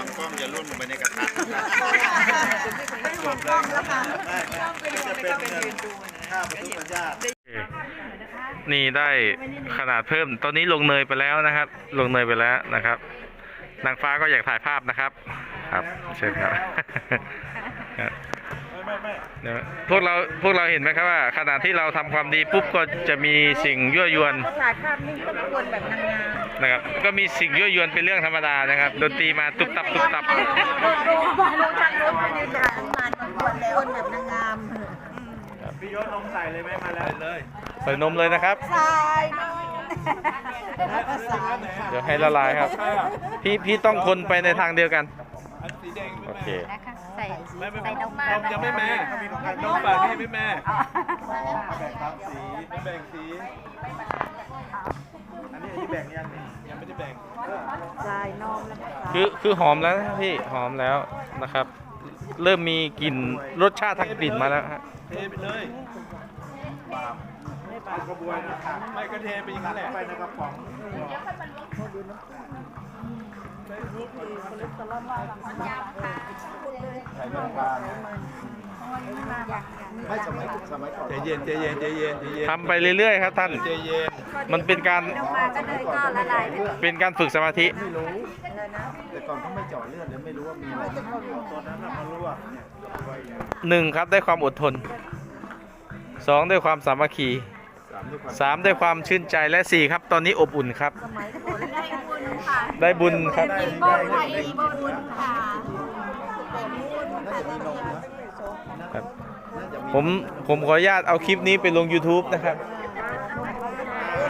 วังกล้องอย่าล่นลงไปในกระทะไม่หวงกล้องแล้วค่ะจะเป็นเงินค่าประตูสัญญานี่ได้ขนาดเพิ่ม ตอนนี้ลงเนยไปแล้วนะครับ ลงเนยไปแล้วนะครับ นางฟ้าก็อยากถ่ายภาพนะครับ ครับ เชิญครับ ไม่ไม่ไม่เดี๋ยวพวกเราพวกเราเห็นไหมครับว่า ขณะที่เราทำความดีปุ๊บก็จะมีสิ่งยั่วยวนถ่ายภาพนิ่งก็ควรแบบนางงามนะครับก็มีสิ่งยั่วยวนเป็นเรื่องธรรมดานะครับดนตรีมาตุ๊บตับตุ๊บตับดูดูดูทางโน้นไม่ได้ด่ามาควรแล้วคนแบบนางงามพี่ยศนมใส่เลยไหมมาแล้วเลยใส่นมเลยนะครับทรายน้องแล้วก็ทรายเดี๋ยวให้ละลายครับ พี่พี่ต้องคนไปในทางเดียวกัน สีแดงโอเคนะคะใส่ไม่ไม่ใส่นมนมยังไม่แม่นมฝากให้ไม่แม่แบ่งครับสี ไม่แบ่งสีอันนี้อันนี้แบ่งยังนี่ยังไม่ได้แบ่งทรายนอมแล้วก็ทรายคือคือหอมแล้วนะพี่หอมแล้วนะครับ เริ่มมีกลิ่นรสชาติทางกลิ่นมาแล้วฮะเทไปเลยปาล์มไม่ปาล์มกระบวยนะครับไม่ก็เทไปอย่างนั้นแหละไปในกระป๋อง ใส่น้ำตาลไม่สมัยสมัยก่อนใจเย็นใจเย็นใจเย็นใจเย็นทำไปเรื่อยๆครับท่านใจเย็นมันเป็นการมาก็เลยก็ละลายไปเป็นการฝึกสมาธิไม่รู้แต่ก่อนเขาไม่เจาะเลือดเลยไม่รู้ว่ามีอะไรตอนนั้นเรามารู้ว่าหนึ่งครับได้ความอดทนสองด้วยความสามัคคีสามด้วยความสามด้วยความชื่นใจและสี่ครับ ตอนนี้อบอุ่นครับ สมัยก่อนได้บุญค่ะได้บุญครับมีโบนค่ะมีบุญค่ะน่าจะมีนมนะครับน่าจะมีผมผมขออนุญาตเอาคลิปนี้ไปลง YouTube นะครับ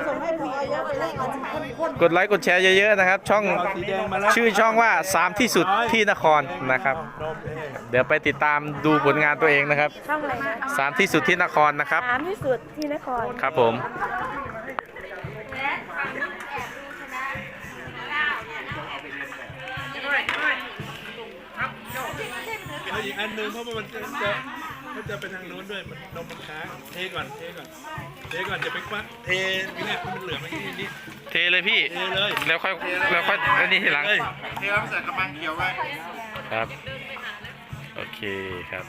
ส่งให้พี่เยอะไปเลยก่อนคนกดไลค์กดแชร์เยอะๆนะครับ ช่องเอาสีแดงมาแล้วชื่อช่องว่าสามที่สุดที่นครนะครับนมเองเดี๋ยวไปติดตามดูผลงานตัวเองนะครับ ช่องอะไรนะสามที่สุดที่นครนะครับ สามที่สุดที่นคร ครับผม อีกอันหนึงเพราะว่ามันจะจะมันจะไปทางโน้นด้วยมันนมมันค้างเทก่อนเทก่อนเทก่อนจะไปควักเทนี่เนี่ยมันเหลือมาที่นี่เทเลยพี่ เทเลยแล้วค่อยแล้วค่อยอันนี้ทีหลัง เลยเทแล้วใส่กระมังเขียวไว้ครับ โอเคครับ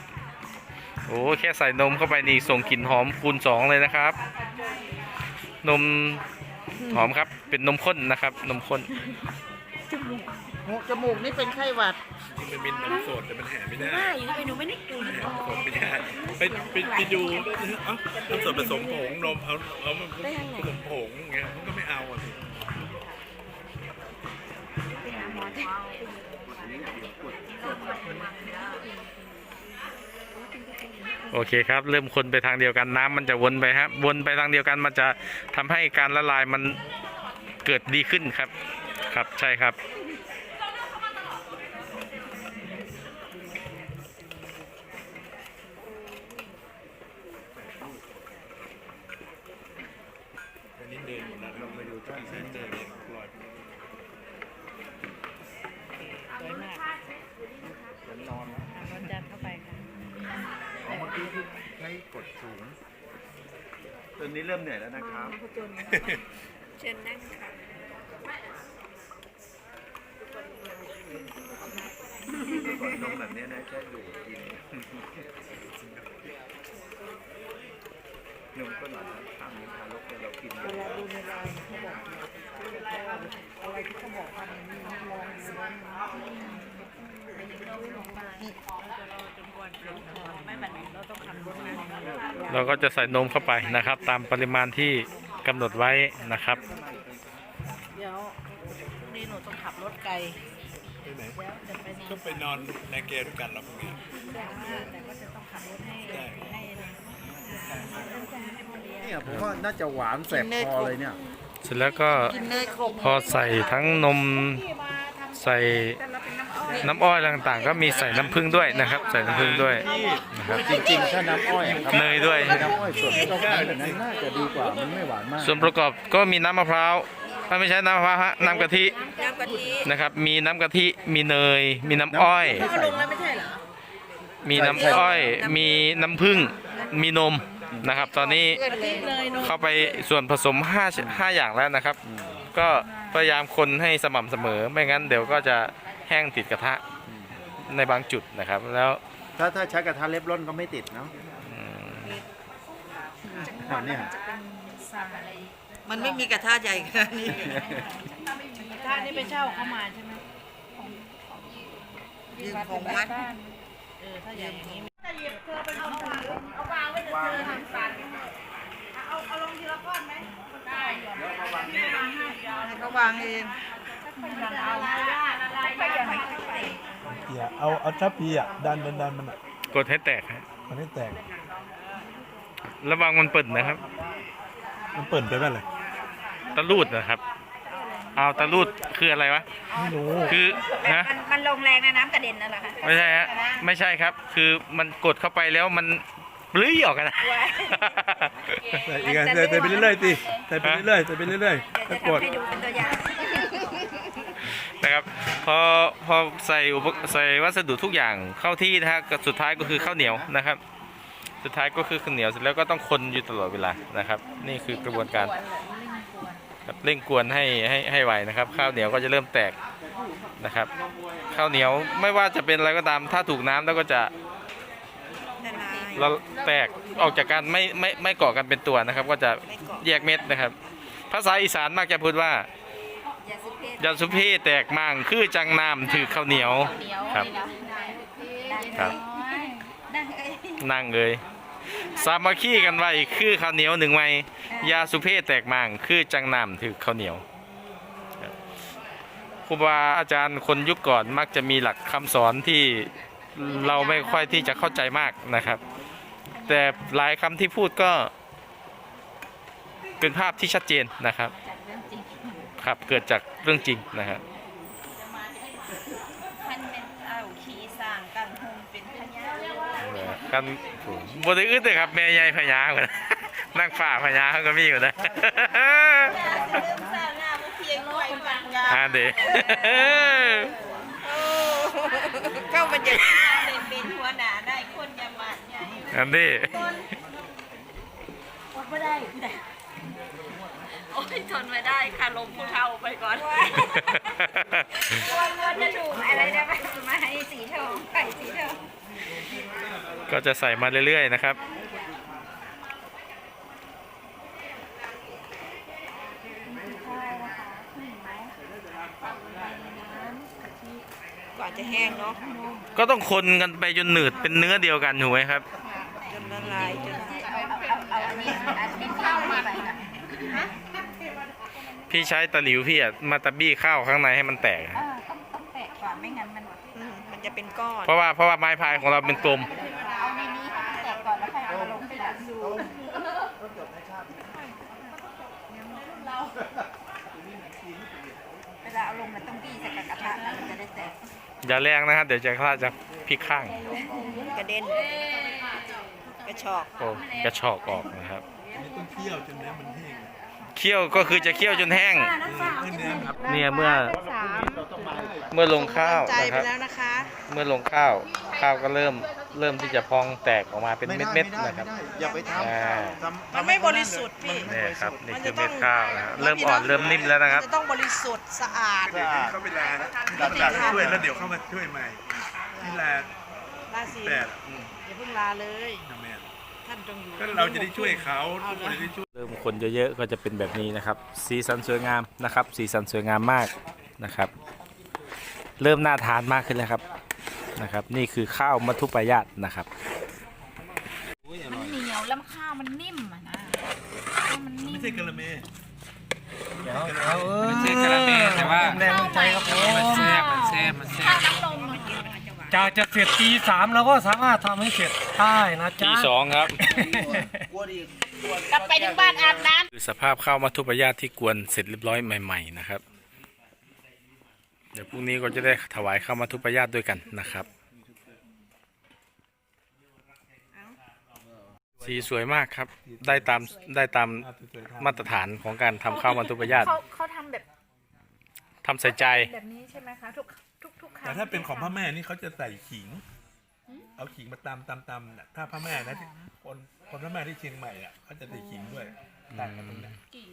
โอ้แค่ใส่นมเข้าไปนี่ส่งกลิ่นหอมคูณสองเลยนะครับ นมหอมครับเป็นนมข้นนะครับ นมข้นจมูกนี่เป็นไข้หวัดจ ริงมันมีนมสดแต่มันแห่ไม่ได้ไม่ทำไมหนูไม่ได้กินแห่สดไม่ได้ไปไปไปดูเอ้านมสดผสมผงนมเอาเอามันผสมผงอย่างเงี้ยมันก็ไม่เอาอะสิโอเคครับ เริ่มคนไปทางเดียวกันน้ำมันจะวนไปครับวนไปทางเดียวกันมันจะทำให้การละลายมันเกิดดีขึ้นครับ ครับใช่ครับ ไปดูช่องเส้นเดินเนี่ยลอยจัดเข้าไปค่ะเมื่อกี้ที่ให้กดสูงตอนนี้เริ่มเหนื่อยแล้วนะครับเชิญนั่งค่ะก่อนนมแบบเนี้ยนะแค่ดูดกิน นมก็หน่อยนะทำทารกเรากินเวลาดูในไลน์เขาบอกอะไรที่เขาบอกว่ามันมีลองดูนะเราก็จะใส่นมเข้าไปนะครับ ตามปริมาณที่กำหนดไว้นะครับ เดี๋ยวนี่หนูต้องขับรถไกลไปไหนก็ไปนอนในเกลด้วยกันเราพวกนี้แต่ก็จะต้องขับรถให้ เนี่ยผมว่าน่าจะหวานแสบคอเลยเนี่ย เสร็จแล้วก็กินเนยขมพอใส่ทั้งนมใส่น้ำอ้อยต่างๆ ก็มีใส่น้ำผึ้งด้วยนะครับ ใส่น้ำผึ้งด้วยนะครับจริงๆถ้าน้ำอ้อยอะครับเนยด้วยน้ำอ้อยสดต้องการแบบนั้นน่าจะดีกว่ามันไม่หวานมาก ส่วนประกอบก็มีน้ำมะพร้าวเอ้ยไม่ใช่น้ำมะพร้าวฮะน้ำกะทิน้ำกะทินะครับ มีน้ำกะทิมีเนย มีน้ำอ้อยพ่อลงแล้วไม่ใช่เหรอมีน้ำอ้อย มีน้ำผึ้ง มีนมนะครับ ตอนนี้กะทิเลยนมเข้าไปส่วนผสม5 5อย่างแล้วนะครับ ก็พยายามคนให้สม่ำเสมอ ไม่งั้นเดี๋ยวก็จะแห้งติดกระทะในบางจุดนะครับ แล้วถ้าถ้าใช้กระทะเล็บร่อนก็ไม่ติดเนาะอืมอ่าเนี่ยมันไม่มีกระทะใหญ่ขนาดนี้ถ้านี่ไปเช่าเข้ามาใช่ไหมยืมของวัดเออถ้าอย่างนี้ ให้เขาวางเองเปียเอาเอาทัพพีอะดันดันดันมันอะกดให้แตกฮะมันให้แตก ระวังมันเปิดนะครับ มันเปิดไปบ้างเลยตะลูดนะครับ เอาตะลูดคืออะไรวะ ไม่รู้คือฮะมันมันลงแรงนะน้ำกระเด็นนั่นแหละค่ะไม่ใช่ฮะ ไม่ใช่ครับ คือมันกดเข้าไปแล้วมันปลื้อออกกันนะ ใส่อีกอะใส่ใส่ไปเรื่อยๆสิใส่ไปเรื่อยๆใส่ไปเรื่อยๆเดี๋แล้ยววกจะดทำให้ดูเป็นตัวอย่างนะครับ พอพอใส่อุปใส่วัสดุทุกอย่างเข้าที่นะฮะก็สุดท้ายก็คือข้าวเหนียวนะครับ สุดท้ายก็คือข้าวเหนียวเสร็จแล้วก็ต้องคนอยู่ตลอดเวลานะครับ นี่คือกระบวนการ ครับเร่งกวนให้ให้ให้ไวนะครับ ข้าวเหนียวก็จะเริ่มแตกนะครับ ข้าวเหนียวไม่ว่าจะเป็นอะไรก็ตาม ถ้าถูกน้ำแล้วก็จะละลายเราแตกออกจากกันไม่ไม่ไม่เกาะกันเป็นตัวนะครับ ก็จะแยกเม็ดนะครับ ภาษาอีสานมักจะพูดว่าอย่าสุเพศยันสุพีแตกมั่งคือจังน้ำถือข้าวเหนียวครับครับนั่งเอ้ยนั่งเลยสามัคคีกันไว้คือข้าวเหนียวหนึ่งไม้ ยาสุเพศแตกมั่งคือจังน้ำถือข้าวเหนียวครับครูบาอาจารย์คนยุคก่อนมักจะมีหลักคำสอนที่เราไม่ค่อยที่จะเข้าใจมากนะครับ แต่หลายคำที่พูดก็ เป็นภาพที่ชัดเจนนะครับครับเกิดจากเรื่องจริงนะครับท่านเป็นเอาขี่สร้างตั้งโฮมเป็นพญากันบไดอึดเลยครับแม่ใหญ่พญาเหมือน นั่งฝ่าพญาเขาก็มีอยู่นะเริ่มสร้างงานเพียงหน่วยฟังงานอ่าเด้เข้ามันจะเป็นเป็นหัวหน้าได้คนอยามาดใหญ่อันนี้ไม่ได้โอ้ยทนไม่ได้ค่ะลงผู้เฒ่าไปก่อนว่าจะถูกอะไรนะมาให้สีทองไก่สีทองก็จะใส่มาเรื่อยๆนะครับ ว่าจะแห้งเนาะก็ต้องคนกันไปจนหนืดเป็นเนื้อเดียวกันถูกไหมครับ จนละลายจนเอาอันนี้อันนี้ข้าวมาไปนะพี่ใช้ตะหลิวพี่อะมาตะบี้ข้าวข้างในให้มันแตกเออต้องต้องแตะก่อนไม่งั้นมันอืมมันจะเป็นก้อนเพราะว่าเพราะว่าไม้พายของเราเป็นกลม เอาในนี้ให้มันแตกก่อนแล้วค่อยเอามาลงทีหลังดูเวลาเอาลงมันต้องบี้ใส่กับกระทะแล้วมันจะได้แตก อย่าแรงนะครับเดี๋ยวจะคลาดจะพลิกข้าง กระเด็น กระชอก โอ้กระชอกออกนะครับนี่ต้องเคี่ยวจนเนื้อมันแห้งเคี่ยวก็คือจะเคี่ยวจนแห้งให้เนื้อครับเนี่ยเมื่อเมื่อลงข้าวใจนะไปครับแล้วนะคะ เมื่อลงข้าวข้าวก็เริ่ม เริ่มที่จะพองแตกออกมาเป็นไม่ได้เม็ดไม่ๆได้นะครับไม่ได้อย่าไปทอ่าำทำมันไม่บริสุทธิ์พี่เนี่ยครับ นี่มันคืจะอต้เม็องดข้าวนะฮะเริ่มอ่อนเริ่มนิ่มแล้วนะครับ จะต้องบริสุทธิ์สะอาดเข้าไปแลนะหลังจากช่วยแล้วเดี๋ยวเข้ามาช่วยใหม่นี่แหละลาสีแปดอืมอย่าเพิ่งลาเลย ทำไมอะท่านจงอยู่ก็เราจะได้ช่วยเขาทุกคนจะได้ช่วย เริ่มคนเยอะๆ ก็จะเป็นแบบนี้นะครับ สีสันสวยงามนะครับ สีสันสวยงามมากนะครับ เริ่มน่าทานมากขึ้นแล้วครับ นะครับ นี่คือข้าวมัทุปายาตนะครับ มันเหนียวแล้วข้าวมันนิ่มอะนะข้าวมันนิ่ไม่มใช่กะละเมไม่ใช่กะละแมแต่ว่าแรงใจครับผมมันแซ่บมันแซ่บมันแซ่ข้าวบน้ำนมอะจากจะเสร็จตีสามเราก็สามารถทำให้เสร็จได้นะทีจ๊ะสองครับ กลับไปถึงบ้านอาบน้ำคือสภาพข้าวมัทุปายาตที่กวนเสร็จเรียบร้อยใหม่ ๆ นะครับ เดี๋ยวพรุ่งนี้ก็จะได้ถวายข้าวมัทุปายาตด้วยกันนะครับ สีสวยมากครับ ได้ตามได้ตามมาตรฐานของการทำข้าวมัทุปายาตเขาเขาทำแบบทำใส่ใจ แบบนี้ใช่ไหมคะทุกทุกทุกครั้งแต่ถ้าเป็นของพระแม่นี่เขาจะใส่ขิง เอาขิงมาตำตำตำน่ะถ้าพระแม่นะที่คนคนพระแม่ที่เชียงใหม่อะเขาจะใส่ขิงด้วยต่างกันตรงนี้กิ่ง